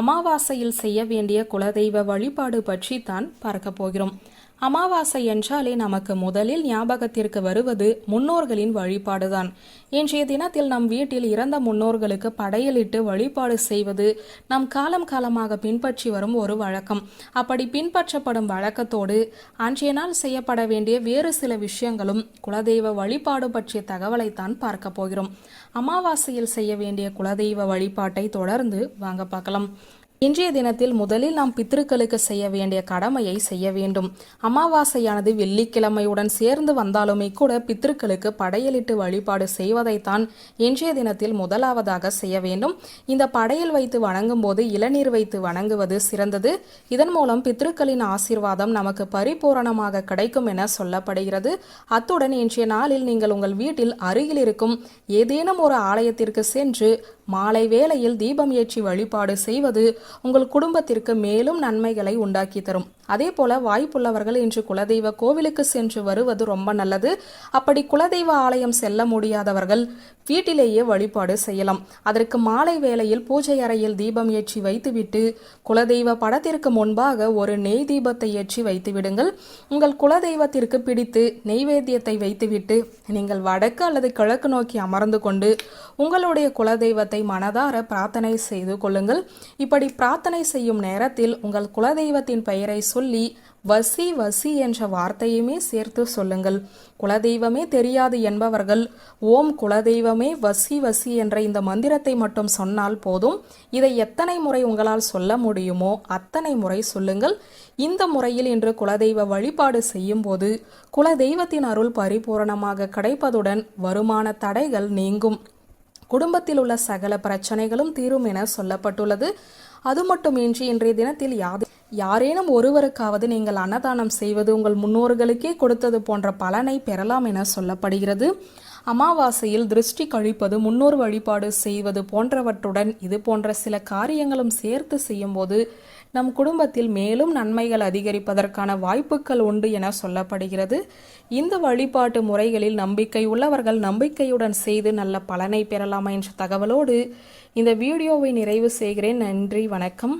அமாவாசையில் செய்ய வேண்டிய குலதெய்வ வழிபாடு பற்றி தான் பார்க்க போகிறோம். அமாவாசை என்றாலே நமக்கு முதலில் ஞாபகத்திற்கு வருவது முன்னோர்களின் வழிபாடுதான். இன்றைய தினத்தில் நம் வீட்டில் இறந்த முன்னோர்களுக்கு படையலிட்டு வழிபாடு செய்வது நம் காலம் காலமாக பின்பற்றி வரும் ஒரு வழக்கம். அப்படி பின்பற்றப்படும் வழக்கத்தோடு அன்றைய நாள் செய்யப்பட வேண்டிய வேறு சில விஷயங்களும் குலதெய்வ வழிபாடு பற்றிய தகவலைத்தான் பார்க்க போகிறோம். அமாவாசையில் செய்ய வேண்டிய குலதெய்வ வழிபாட்டை தொடர்ந்து வாங்க பார்க்கலாம். இன்றைய தினத்தில் முதலில் நாம் பித்திருக்களுக்கு செய்ய வேண்டிய கடமையை செய்ய வேண்டும். அமாவாசையானது வெள்ளிக்கிழமையுடன் சேர்ந்து வந்தாலுமே கூட பித்திருக்களுக்கு படையலிட்டு வழிபாடு செய்வதைத்தான் இன்றைய தினத்தில் முதலாவதாக செய்ய வேண்டும். இந்த படையல் வைத்து வணங்கும் போது இளநீர் வைத்து வணங்குவது சிறந்தது. இதன் மூலம் பித்திருக்களின் ஆசீர்வாதம் நமக்கு பரிபூரணமாக கிடைக்கும் என சொல்லப்படுகிறது. அத்துடன் இன்றைய நாளில் நீங்கள் உங்கள் வீட்டில் அருகில் இருக்கும் ஏதேனும் ஒரு ஆலயத்திற்கு சென்று மாலை வேளையில் தீபம் ஏற்றி வழிபாடு செய்வது உங்கள் குடும்பத்திற்கு மேலும் நன்மைகளை உண்டாக்கி தரும். அதே போல வாய்ப்புள்ளவர்கள் இன்று குலதெய்வ கோவிலுக்கு சென்று வருவது ரொம்ப நல்லது. அப்படி குலதெய்வ ஆலயம் செல்ல முடியாதவர்கள் வீட்டிலேயே வழிபாடு செய்யலாம். அதற்கு மாலை வேளையில் பூஜை அறையில் தீபம் ஏற்றி வைத்துவிட்டு குலதெய்வ படத்திற்கு முன்பாக ஒரு நெய் தீபத்தை ஏற்றி வைத்து விடுங்கள் உங்கள் குலதெய்வத்திற்கு பிடித்து நெய்வேத்தியத்தை வைத்துவிட்டு நீங்கள் வடக்கு அல்லது கிழக்கு நோக்கி அமர்ந்து கொண்டு உங்களுடைய குலதெய்வத்தை மனதார பிரார்த்தனை செய்து கொள்ளுங்கள். இப்படி பிரார்த்தனை செய்யும் நேரத்தில் உங்கள் குலதெய்வத்தின் பெயரை சொல்லி வசி வசி என்ற வார்த்தையுமே சேர்த்து சொல்லுங்கள். குலதெய்வமே தெரியாது என்பவர்கள் ஓம் குலதெய்வமே வசி வசி என்ற இந்த மந்திரத்தை மட்டும் சொன்னால் போதும். இதை எத்தனை முறை உங்களால் சொல்ல முடியுமோ அத்தனை முறை சொல்லுங்கள். இந்த முறையில் இன்று குலதெய்வ வழிபாடு செய்யும் போது குலதெய்வத்தின் அருள் பரிபூரணமாக கிடைப்பதுடன் வருமான தடைகள் நீங்கும். குடும்பத்தில் உள்ள சகல பிரச்சனைகளும் தீரும் என சொல்லப்பட்டுள்ளது. அது மட்டுமின்றி இன்றைய தினத்தில் யாது யாரேனும் ஒருவருக்காவது நீங்கள் அன்னதானம் செய்வது உங்கள் முன்னோர்களுக்கே கொடுத்தது போன்ற பலனை பெறலாம் என சொல்லப்படுகிறது. அமாவாசையில் திருஷ்டி கழிப்பது முன்னோர் வழிபாடு செய்வது போன்றவற்றுடன் இது போன்ற சில காரியங்களும் சேர்த்து செய்யும்போது நம் குடும்பத்தில் மேலும் நன்மைகள் அதிகரிப்பதற்கான வாய்ப்புகள் உண்டு என சொல்லப்படுகிறது. இந்த வழிபாட்டு முறைகளில் நம்பிக்கை உள்ளவர்கள் நம்பிக்கையுடன் செய்து நல்ல பலனை பெறலாமா என்ற தகவலோடு இந்த வீடியோவை நிறைவு செய்கிறேன். நன்றி வணக்கம்.